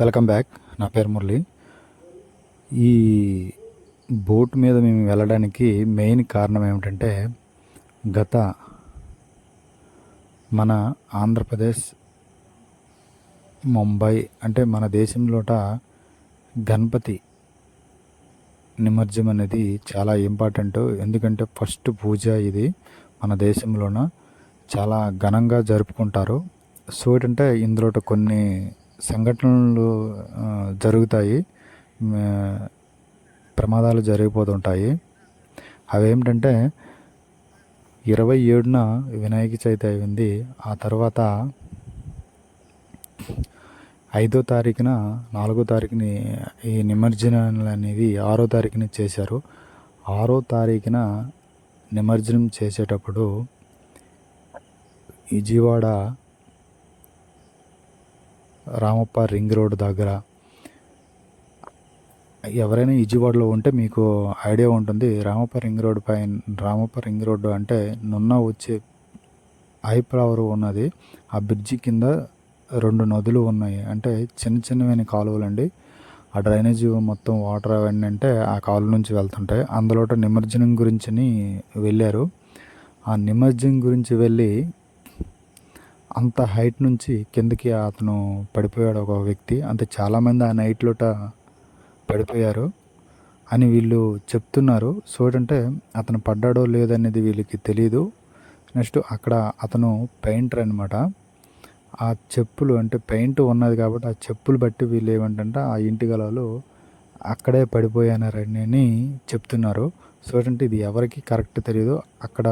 Welcome back. నా పేరు మురళి. ఈ బోట్ మీద మేము వెళ్ళడానికి మెయిన్ కారణం ఏమిటంటే గత మన ఆంధ్రప్రదేశ్ ముంబై అంటే మన దేశంలోట గణపతి నిమజ్జనం అనేది చాలా ఇంపార్టెంట్. ఎందుకంటే ఫస్ట్ పూజ ఇది మన దేశంలోన చాలా ఘనంగా జరుపుకుంటారు. సో ఏంటంటే ఇందులో కొన్ని సంఘటనలు జరుగుతాయి. ప్రమాదాలు జరిగిపోతుంటాయి. అవేమిటంటే ఇరవై ఏడున వినాయక చవితి అయింది. ఆ తర్వాత ఐదో తారీఖున నాలుగో తారీఖుని ఈ నిమజ్జనాలు అనేది ఆరో తారీఖున చేశారు. ఆరో తారీఖున నిమజ్జనం చేసేటప్పుడు విజయవాడ రామప్ప రింగ్ రోడ్ దగ్గర. ఎవరైనా విజయవాడలో ఉంటే మీకు ఐడియా ఉంటుంది. రామప్ప రింగ్ రోడ్ పైన రామప్ప రింగ్ రోడ్డు అంటే నున్న వచ్చే ఐప్రావరు ఉన్నది. ఆ బ్రిడ్జి కింద రెండు నదులు ఉన్నాయి. అంటే చిన్న చిన్నవైన కాలువలు అండి ఆ డ్రైనేజ్ మొత్తం వాటర్ అవన్నీ అంటే ఆ కాలువ నుంచి వెళ్తుంటాయి. అందులో నిమజ్జనం గురించి వెళ్ళారు. ఆ నిమజ్జనం గురించి వెళ్ళి అంత హైట్ నుంచి కిందకి అతను పడిపోయాడు ఒక వ్యక్తి. అంటే చాలామంది ఆ నైట్లోట పడిపోయారు అని వీళ్ళు చెప్తున్నారు. సో ఏంటంటే అతను పడ్డాడో లేదనేది వీళ్ళకి తెలియదు నెక్స్ట్ అక్కడ అతను పెయింటర్ అనమాట ఆ చెప్పులు అంటే పెయింట్ ఉన్నది కాబట్టి ఆ చెప్పులు బట్టి వీళ్ళు ఏమంటే ఆ ఇంటి గలలు అక్కడే పడిపోయానారని అని చెప్తున్నారు. సో ఏంటంటే ఇది ఎవరికి కరెక్ట్ తెలియదు అక్కడ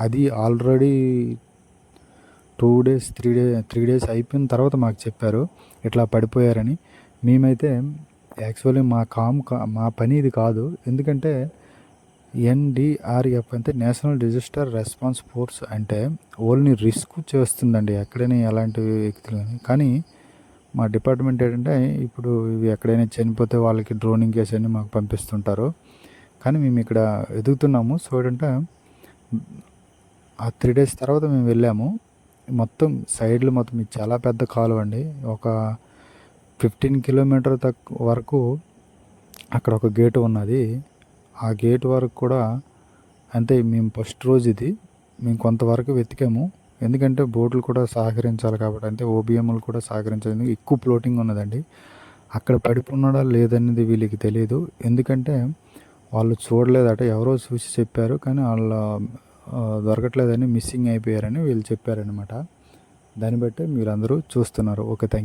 అది already two days three day three days అయిపోయిన తర్వాత మాకు చెప్పారు ఇట్లా పడిపోయారని. మేమైతే యాక్చువల్లీ మా కామ్ కా- మా పని ఇది కాదు. ఎందుకంటే ఎన్డిఆర్ఎఫ్ అంటే నేషనల్ డిజాస్టర్ రెస్పాన్స్ ఫోర్స్ అంటే ఓన్లీ రిస్క్ చేస్తుందండి ఎక్కడైనా ఎలాంటి వ్యక్తులు కానీ. కానీ మా డిపార్ట్మెంట్ ఏంటంటే ఇప్పుడు ఇవి ఎక్కడైనా చనిపోతే వాళ్ళకి డ్రోనింగ్ కేసు అని మాకు పంపిస్తుంటారు. కానీ మేము ఇక్కడ ఎదుగుతున్నాము. సో ఏంటంటే ఆ త్రీ డేస్ తర్వాత మేము వెళ్ళాము. మొత్తం సైడ్లు మొత్తం ఇది చాలా పెద్ద కాలువ అండి. ఒక ఫిఫ్టీన్ కిలోమీటర్ తక్ వరకు అక్కడ ఒక గేటు ఉన్నది. ఆ గేట్ వరకు కూడా అంటే మేము ఫస్ట్ రోజు ఇది. మేము కొంతవరకు వెతికాము. ఎందుకంటే బోట్లు కూడా సహకరించాలి కాబట్టి అంటే ఓబిఎంలు కూడా సహకరించాలి. ఎక్కువ ఫ్లోటింగ్ ఉన్నదండి. అక్కడ పడిపోన్నాడా లేదనేది వీళ్ళకి తెలియదు. ఎందుకంటే వాళ్ళు చూడలేదట. ఎవరో చూసి చెప్పారు. కానీ వాళ్ళ దొరకట్లేదని మిస్సింగ్ అయిపోయారని వీళ్ళు చెప్పారనమాట దాన్ని బట్టి మీరందరూ చూస్తున్నారు. Okay thank